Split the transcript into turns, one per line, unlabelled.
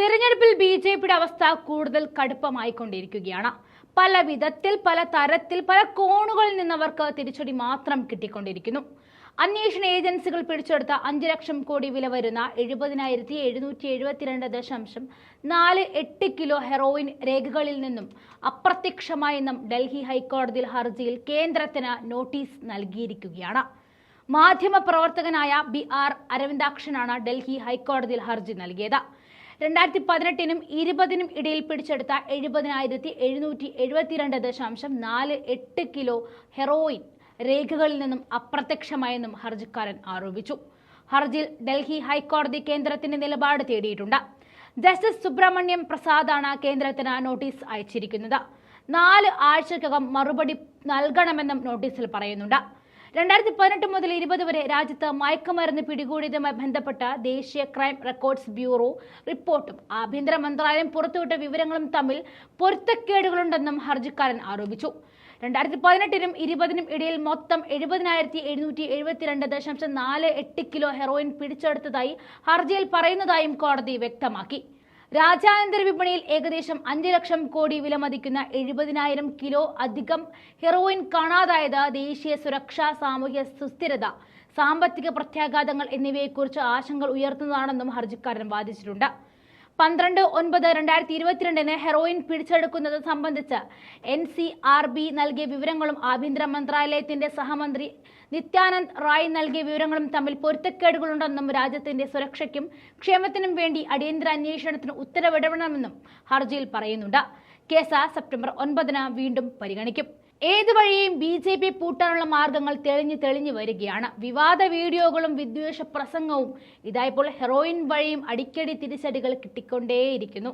തിരഞ്ഞെടുപ്പിൽ B J പിയുടെ അവസ്ഥ കൂടുതൽ കടുപ്പമായിക്കൊണ്ടിരിക്കുകയാണ്. പല വിധത്തിൽ പല തരത്തിൽ പല കോണുകളിൽ നിന്നവർക്ക് തിരിച്ചടി മാത്രം കിട്ടിക്കൊണ്ടിരിക്കുന്നു. അന്വേഷണ ഏജൻസികൾ പിടിച്ചെടുത്ത അഞ്ച് ലക്ഷം കോടി വില വരുന്ന എഴുപതിനായിരത്തി എഴുന്നൂറ്റി എഴുപത്തിരണ്ട് ദശാംശം നാല് എട്ട് കിലോ ഹെറോയിൻ രേഖകളിൽ നിന്നും അപ്രത്യക്ഷമായെന്നും ഡൽഹി ഹൈക്കോടതിയിൽ ഹർജിയിൽ കേന്ദ്രത്തിന് നോട്ടീസ് നൽകിയിരിക്കുകയാണ്. മാധ്യമപ്രവർത്തകനായ ബി ആർ അരവിന്ദാക്ഷനാണ് ഡൽഹി ഹൈക്കോടതിയിൽ ഹർജി നൽകിയത്. രണ്ടായിരത്തി പതിനെട്ടിനും ഇരുപതിനും ഇടയിൽ പിടിച്ചെടുത്ത എഴുപതിനായിരത്തി എഴുന്നൂറ്റി എഴുപത്തിരണ്ട് ദശാംശം നാല് എട്ട് കിലോ ഹെറോയിൻ രേഖകളിൽ നിന്നും അപ്രത്യക്ഷമായെന്നും ഹർജിക്കാരൻ ആരോപിച്ചു. ഹർജിയിൽ ഡൽഹി ഹൈക്കോടതി കേന്ദ്രത്തിന്റെ നിലപാട് തേടിയിട്ടുണ്ട്. ജസ്റ്റിസ് സുബ്രഹ്മണ്യം പ്രസാദാണ് കേന്ദ്രത്തിന് നോട്ടീസ് അയച്ചിരിക്കുന്നത്. നാല് ആഴ്ചക്കകം മറുപടി നൽകണമെന്നും നോട്ടീസിൽ പറയുന്നുണ്ട്. രണ്ടായിരത്തി പതിനെട്ട് മുതൽ ഇരുപത് വരെ രാജ്യത്ത് മയക്കുമരുന്ന് പിടികൂടിയതുമായി ബന്ധപ്പെട്ട ദേശീയ ക്രൈം റെക്കോർഡ്സ് ബ്യൂറോ റിപ്പോർട്ടും ആഭ്യന്തര മന്ത്രാലയം പുറത്തുവിട്ട വിവരങ്ങളും തമ്മിൽ പൊരുത്തക്കേടുകളുണ്ടെന്നും ഹർജിക്കാരൻ ആരോപിച്ചു. രണ്ടായിരത്തി പതിനെട്ടിനും ഇരുപതിനും ഇടയിൽ മൊത്തം എഴുപതിനായിരത്തി എഴുന്നൂറ്റി എഴുപത്തിരണ്ട് ദശാംശം നാല് എട്ട് കിലോ ഹെറോയിൻ പിടിച്ചെടുത്തതായി ഹർജിയിൽ പറയുന്നതായും കോടതി വ്യക്തമാക്കി. രാജ്യാന്തര വിപണിയിൽ ഏകദേശം അഞ്ച് ലക്ഷം കോടി വിലമതിക്കുന്ന എഴുപതിനായിരം കിലോ അധികം ഹെറോയിൻ കാണാതായത് ദേശീയ സുരക്ഷ സാമൂഹ്യ സുസ്ഥിരത സാമ്പത്തിക പ്രത്യാഘാതങ്ങൾ എന്നിവയെക്കുറിച്ച് ആശങ്കകൾ ഉയർത്തുന്നതാണെന്നും ഹർജിക്കാരൻ വാദിച്ചിട്ടുണ്ട്. പന്ത്രണ്ട് ഒൻപത് രണ്ടായിരത്തി ഇരുപത്തിരണ്ടിന് ഹെറോയിൻ പിടിച്ചെടുക്കുന്നത് സംബന്ധിച്ച് എൻ സി ആർ ബി നൽകിയ വിവരങ്ങളും ആഭ്യന്തര മന്ത്രാലയത്തിന്റെ സഹമന്ത്രി നിത്യാനന്ദ് റായ് നൽകിയ വിവരങ്ങളും തമ്മിൽ പൊരുത്തക്കേടുകളുണ്ടെന്നും രാജ്യത്തിന്റെ സുരക്ഷയ്ക്കും ക്ഷേമത്തിനും വേണ്ടി അടിയന്തര അന്വേഷണത്തിന് ഉത്തരവിടണമെന്നും ഹർജിയിൽ പറയുന്നുണ്ട്. കേസ് സെപ്റ്റംബർ ഒൻപതിന് വീണ്ടും പരിഗണിക്കും. ഏതു വഴിയും ബി ജെ പി പൂട്ടാനുള്ള മാർഗങ്ങൾ തെളിഞ്ഞു തെളിഞ്ഞു വരികയാണ്. വിവാദ വീഡിയോകളും വിദ്വേഷ പ്രസംഗവും ഇതായപ്പോൾ ഹെറോയിൻ വഴിയും അടിക്കടി തിരിച്ചടികൾ കിട്ടിക്കൊണ്ടേയിരിക്കുന്നു.